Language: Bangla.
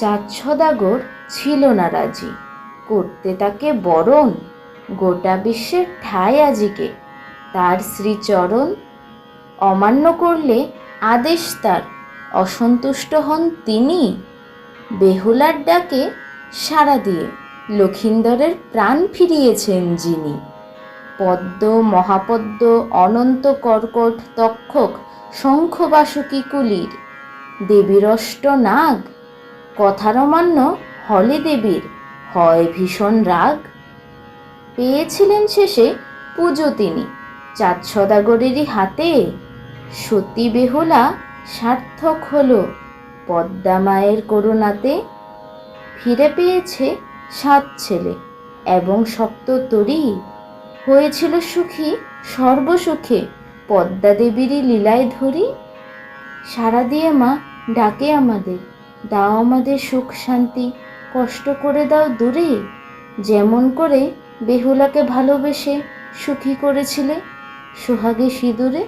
চাঁদ ছিল না রাজি। করতে তাকে বরণ, গোটা বিশ্বের ঠাই আজিকে। তার শ্রীচরণ অমান্য করলে আদেশ তার, অসন্তুষ্ট হন তিনি। বেহুলার ডাকে সাড়া দিয়ে লক্ষিন্দরের প্রাণ ফিরিয়েছেন যিনি। পদ্ম, মহাপদ্ম, অনন্ত কর্কট, তক্ষক, শঙ্খবাসুকী কুলির, দেবীরষ্ট নাগ কথার অমান্য হলে দেবীর, হয় ভীষণ রাগ। পেয়েছিলেন শেষে পুজো তিনি, চাঁদ সদাগরেরই হাতে। সতী বেহুলা সার্থক হলো পদ্মা মায়ের করুণাতে। ফিরে পেয়েছে সাত ছেলে এবং সপ্ততরী। হয়েছিল সুখী, সর্বসুখে পদ্মা দেবীরই লীলায় ধরি। সারা দিয়ে মা ডাকে আমাদের। দাও আমাদের সুখ, শান্তি, কষ্ট করে দাও দূরে। যেমন করে বেহুলাকে ভালোবেসে সুখী করেছিলে, সোহাগে সিঁদুরে